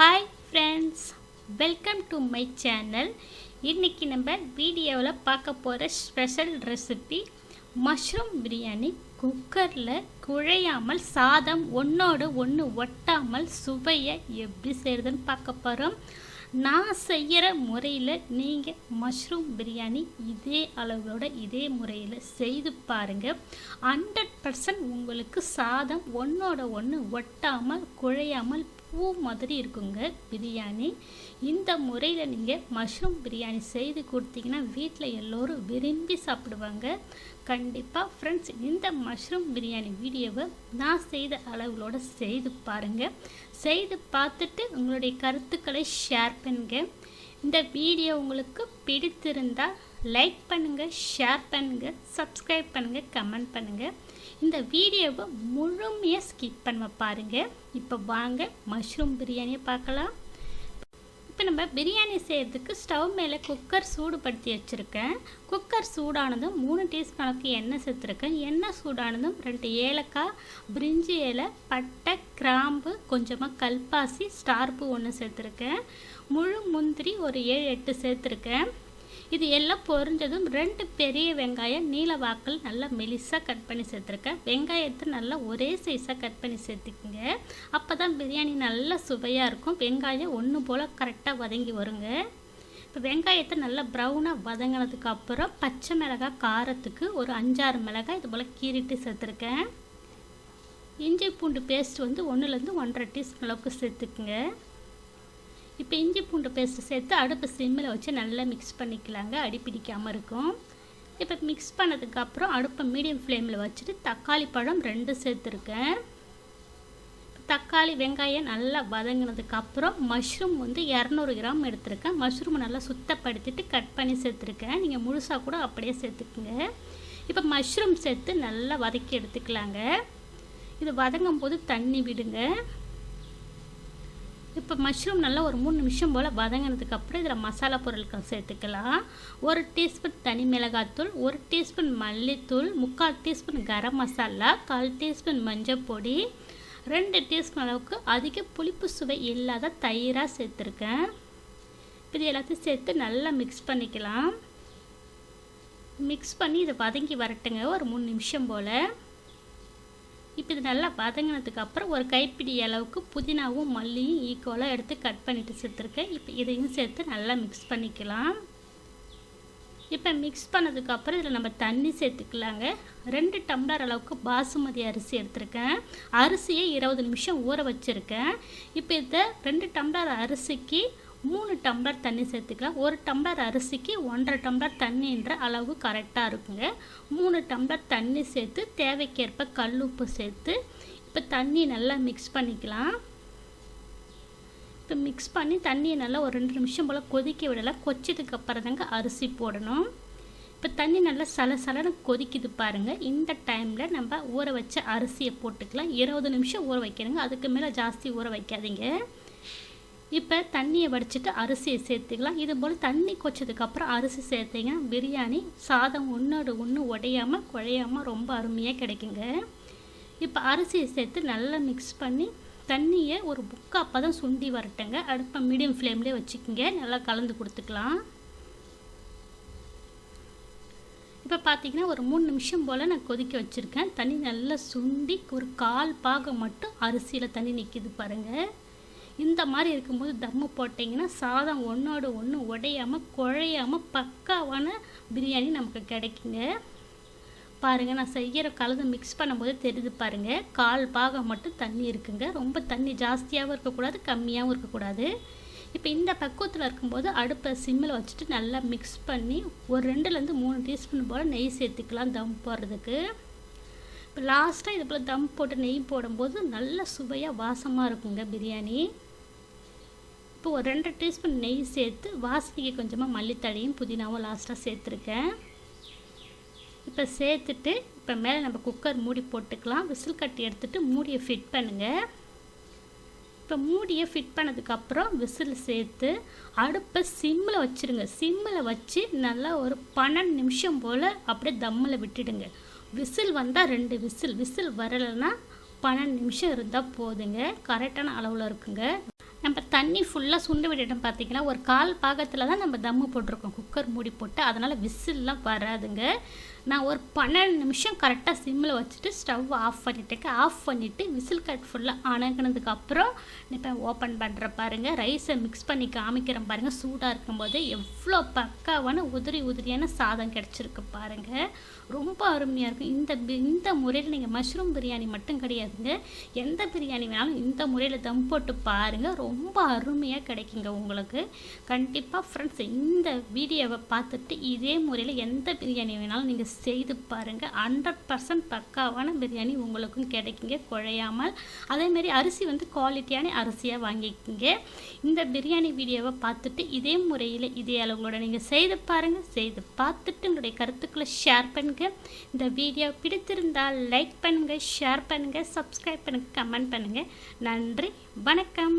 Hi friends welcome to my channel இன்றைக்கி நம்ம வீடியோவில் பார்க்க போகிற ஸ்பெஷல் ரெசிபி மஷ்ரூம் பிரியாணி குக்கரில் குழையாமல் சாதம் ஒன்றோடு ஒன்று ஒட்டாமல் சுவையை எப்படி செய்கிறதுன்னு பார்க்க போகிறோம் நான் செய்கிற முறையில் நீங்கள் மஷ்ரூம் பிரியாணி இதே அளவோட இதே முறையில் செய்து பாருங்கள் ஹண்ட்ரட் பர்சன்ட் உங்களுக்கு சாதம் ஒன்றோட ஒன்று ஒட்டாமல் குழையாமல் பூ மாதிரி இருக்குங்க பிரியாணி. இந்த முறையில் நீங்கள் மஷ்ரூம் பிரியாணி செய்து கொடுத்தீங்கன்னா வீட்டில் எல்லோரும் விரும்பி சாப்பிடுவாங்க. கண்டிப்பாக ஃப்ரெண்ட்ஸ் இந்த மஷ்ரூம் பிரியாணி வீடியோவை நான் செய்த அளவுகளோட செய்து பாருங்கள் செய்து பார்த்துட்டு உங்களுடைய கருத்துக்களை ஷேர் பண்ணுங்க. இந்த வீடியோ உங்களுக்கு பிடித்திருந்தால் லைக் பண்ணுங்கள் ஷேர் பண்ணுங்கள் சப்ஸ்கிரைப் பண்ணுங்கள் கமெண்ட் பண்ணுங்கள் இந்த வீடியோவை முழுமையாக ஸ்கிப் பண்ண பாருங்கள் இப்போ வாங்க மஷ்ரூம் பிரியாணியை பார்க்கலாம். இப்போ நம்ம பிரியாணி செய்கிறதுக்கு ஸ்டவ் மேலே குக்கர் சூடுபடுத்தி வச்சுருக்கேன். குக்கர் சூடானதும் மூணு டீஸ்பூன் அளவுக்கு எண்ணெய் சேர்த்துருக்கேன். எண்ணெய் சூடானதும் ரெண்டு ஏலக்காய் பிரிஞ்சி இலை பட்டை கிராம்பு கொஞ்சமாக கல்பாசி ஸ்டார்பு ஒன்று சேர்த்துருக்கேன். முழு முந்திரி ஒரு ஏழு எட்டு சேர்த்துருக்கேன். இது எல்லாம் பொரிஞ்சதும் ரெண்டு பெரிய வெங்காயம் நீல வாக்கள் நல்லா மெலிசாக கட் பண்ணி சேர்த்துருக்கேன். வெங்காயத்தை நல்லா ஒரே சைஸாக கட் பண்ணி சேர்த்துக்குங்க. அப்போ தான் பிரியாணி நல்லா சுவையாக இருக்கும். வெங்காயம் ஒன்று போல் கரெக்டாக வதங்கி வருங்க. இப்போ வெங்காயத்தை நல்லா ப்ரௌனாக வதங்கினதுக்கு அப்புறம் பச்சை மிளகாய் காரத்துக்கு ஒரு அஞ்சாறு மிளகாய் இது போல் கீறிட்டு சேர்த்துருக்கேன். இஞ்சி பூண்டு பேஸ்ட் வந்து ஒன்றுலேருந்து ஒன்றரை டீஸ்பூன் அளவுக்கு சேர்த்துக்குங்க. இப்போ இஞ்சி பூண்டு பேஸ்ட்டு சேர்த்து அடுப்பு சிம்மில் வச்சு நல்லா மிக்ஸ் பண்ணிக்கலாங்க. அடி பிடிக்காமல் இருக்கும். இப்போ மிக்ஸ் பண்ணதுக்கப்புறம் அடுப்பை மீடியம் ஃப்ளேமில் வச்சுட்டு தக்காளி பழம் ரெண்டு சேர்த்துருக்கேன். தக்காளி வெங்காயம் நல்லா வதங்கினதுக்கப்புறம் மஷ்ரூம் வந்து இரநூறு கிராம் எடுத்திருக்கேன். மஷ்ரூம் நல்லா சுத்தப்படுத்திட்டு கட் பண்ணி சேர்த்துருக்கேன். நீங்கள் முழுசாக கூட அப்படியே சேர்த்துக்குங்க. இப்போ மஷ்ரூம் சேர்த்து நல்லா வதக்கி எடுத்துக்கலாங்க. இது வதங்கும் போது தண்ணி விடுங்க. இப்போ மஷ்ரூம் நல்லா ஒரு மூணு நிமிஷம் போல் வதங்கினதுக்கப்புறம் இதில் மசாலா பொருட்கள் சேர்த்துக்கலாம். ஒரு டீஸ்பூன் தனி மிளகாத்தூள் ஒரு டீஸ்பூன் மல்லித்தூள் முக்கால் டீஸ்பூன் கரம் மசாலா கால் டீஸ்பூன் மஞ்சள் பொடி ரெண்டு டீஸ்பூன் அளவுக்கு அதிக புளிப்பு சுவை இல்லாத தயிராக சேர்த்துருக்கேன். இது எல்லாத்தையும் சேர்த்து நல்லா மிக்ஸ் பண்ணிக்கலாம். மிக்ஸ் பண்ணி இதை வதங்கி வரட்டுங்க ஒரு மூணு நிமிஷம் போல். இப்போ இது நல்லா வதங்கினதுக்கு அப்புறம் ஒரு கைப்பிடி அளவுக்கு புதினாவும் மல்லியும் ஈக்குவலாக எடுத்து கட் பண்ணிட்டு சேர்த்துருக்கேன். இப்போ இதையும் சேர்த்து நல்லா மிக்ஸ் பண்ணிக்கலாம். இப்போ மிக்ஸ் பண்ணதுக்கப்புறம் இதில் நம்ம தண்ணி சேர்த்துக்கலாங்க. ரெண்டு டம்ளர் அளவுக்கு பாசுமதி அரிசி எடுத்திருக்கேன். அரிசியை இருபது நிமிஷம் ஊற வச்சுருக்கேன். இப்போ இதை ரெண்டு டம்ளர் அரிசிக்கு மூணு டம்ளர் தண்ணி சேர்த்துக்கலாம். ஒரு டம்ளர் அரிசிக்கு ஒன்றரை டம்ளர் தண்ணின்ற அளவு கரெக்டாக இருக்குங்க. மூணு டம்ளர் தண்ணி சேர்த்து தேவைக்கேற்ப கல் உப்பு சேர்த்து இப்போ தண்ணி நல்லா மிக்ஸ் பண்ணிக்கலாம். இப்போ மிக்ஸ் பண்ணி தண்ணியை நல்லா ஒரு ரெண்டு நிமிஷம் போல் கொதிக்க விடலாம் கொச்சதுக்கு அப்புறம் தாங்க அரிசி போடணும். இப்போ தண்ணி நல்லா சல சலன்னு கொதிக்குது பாருங்கள் இந்த டைமில் நம்ம ஊற வச்ச அரிசியை போட்டுக்கலாம். இருபது நிமிஷம் ஊற வைக்கணுங்க. அதுக்கு மேலே ஜாஸ்தி ஊற வைக்காதீங்க. இப்போ தண்ணியை வடிச்சிட்டு அரிசியை சேர்த்துக்கலாம். இது போல் தண்ணி கொச்சதுக்கப்புறம் அரிசி சேர்த்திங்கன்னா பிரியாணி சாதம் ஒன்றோடு ஒன்று உடையாமல் குழையாமல் ரொம்ப அருமையாக கிடைக்குங்க. இப்போ அரிசியை சேர்த்து நல்லா மிக்ஸ் பண்ணி தண்ணியை ஒரு புக்காக தான் சுண்டி வரட்டுங்க. அடுப்பை மீடியம் ஃப்ளேம்லேயே வச்சுக்கோங்க. நல்லா கலந்து கொடுத்துக்கலாம். இப்போ பார்த்தீங்கன்னா ஒரு மூணு நிமிஷம் போல் நான் கொதிக்க வச்சுருக்கேன். தண்ணி நல்லா சுண்டி ஒரு கால் பாகம் மட்டும் அரிசியில் தண்ணி நிற்கிது பாருங்கள் இந்த மாதிரி இருக்கும்போது தம்மு போட்டிங்கன்னா சாதம் ஒன்றோடு ஒன்று உடையாமல் குழையாமல் பக்காவான பிரியாணி நமக்கு கிடைக்குங்க. பாருங்கள் நான் செய்கிற கலந்து மிக்ஸ் பண்ணும்போது தெரியுது பாருங்கள் கால் பாகம் மட்டும் தண்ணி இருக்குங்க. ரொம்ப தண்ணி ஜாஸ்தியாகவும் இருக்கக்கூடாது கம்மியாகவும் இருக்கக்கூடாது. இப்போ இந்த பக்குவத்தில் இருக்கும்போது அடுப்பை சிம்மில் வச்சுட்டு நல்லா மிக்ஸ் பண்ணி ஒரு ரெண்டுலேருந்து மூணு டீஸ்பூன் போல் நெய் சேர்த்துக்கலாம் தம் போடுறதுக்கு. இப்போ லாஸ்ட்டாக இது போல் தம் போட்டு நெய் போடும்போது நல்ல சுவையாக வாசமாக இருக்குங்க பிரியாணி. இப்போ ஒரு ரெண்டு டீஸ்பூன் நெய் சேர்த்து வாசனைக்கு கொஞ்சமாக மல்லித்தழையும் புதினாவும் லாஸ்ட்டாக சேர்த்துருக்கேன். இப்போ சேர்த்துட்டு இப்போ மேலே நம்ம குக்கர் மூடி போட்டுக்கலாம். விசில் கட்டி எடுத்துகிட்டு மூடியை ஃபிட் பண்ணுங்கள் இப்போ மூடியை ஃபிட் பண்ணதுக்கப்புறம் விசில் சேர்த்து அடுப்பை சிம்மில் வச்சுருங்க. சிம்மில் வச்சு நல்லா ஒரு பன்னெண்டு நிமிஷம் போல் அப்படியே தம்மில் விட்டுடுங்க. விசில் வந்தால் ரெண்டு விசில். விசில் வரலைன்னா பன்னெண்டு நிமிஷம் இருந்தால் போதுங்க. கரெக்டான அளவில் இருக்குங்க. நம்ம தண்ணி ஃபுல்லாக சுண்டு விட்டுட்டோம் பார்த்தீங்கன்னா ஒரு கால் பாகத்தில் தான் நம்ம தம்மு போட்டிருக்கோம். குக்கர் மூடி போட்டு. அதனால் விசில்லாம் வராதுங்க. நான் ஒரு பன்னெண்டு நிமிஷம் கரெக்டாக சிம்மில் வச்சுட்டு ஸ்டவ் ஆஃப் பண்ணிட்டேன். ஆஃப் பண்ணிவிட்டு விசில் கட் ஃபுல்லாக அணங்கினதுக்கப்புறம் இப்போ ஓப்பன் பண்ணுற பாருங்கள் ரைஸை மிக்ஸ் பண்ணி காமிக்கிறேன் பாருங்கள் சூடாக இருக்கும்போது எவ்வளோ பக்காவான உதிரி உதிரியான சாதம் கிடச்சிருக்கு பாருங்கள் ரொம்ப அருமையாக இருக்கும். இந்த இந்த முறையில் நீங்கள் மஷ்ரூம் பிரியாணி மட்டும் கிடையாதுங்க. எந்த பிரியாணி வேணாலும் இந்த முறையில் தம் போட்டு பாருங்கள் ரொம்ப அருமையாக கிடைக்குங்க உங்களுக்கு. கண்டிப்பாக ஃப்ரெண்ட்ஸ் இந்த வீடியோவை பார்த்துட்டு இதே முறையில் எந்த பிரியாணி வேணாலும் நீங்கள் செய்து பாருங்கள் ஹண்ட்ரட் பர்சன்ட் பக்காவான பிரியாணி உங்களுக்கும் கிடைக்குங்க. குழையாமல். அதேமாரி அரிசி வந்து குவாலிட்டியான அரிசியாக வாங்கிக்கிங்க. இந்த பிரியாணி வீடியோவை பார்த்துட்டு இதே முறையில் இதே அளவுகளோட நீங்கள் செய்து பாருங்கள் செய்து பார்த்துட்டு உங்களுடைய கருத்துக்களை ஷேர் பண்ணுங்கள் இந்த வீடியோ பிடித்திருந்தால் லைக் பண்ணுங்கள் ஷேர் பண்ணுங்கள் சப்ஸ்கிரைப் பண்ணுங்கள் கமெண்ட் பண்ணுங்கள் நன்றி வணக்கம்.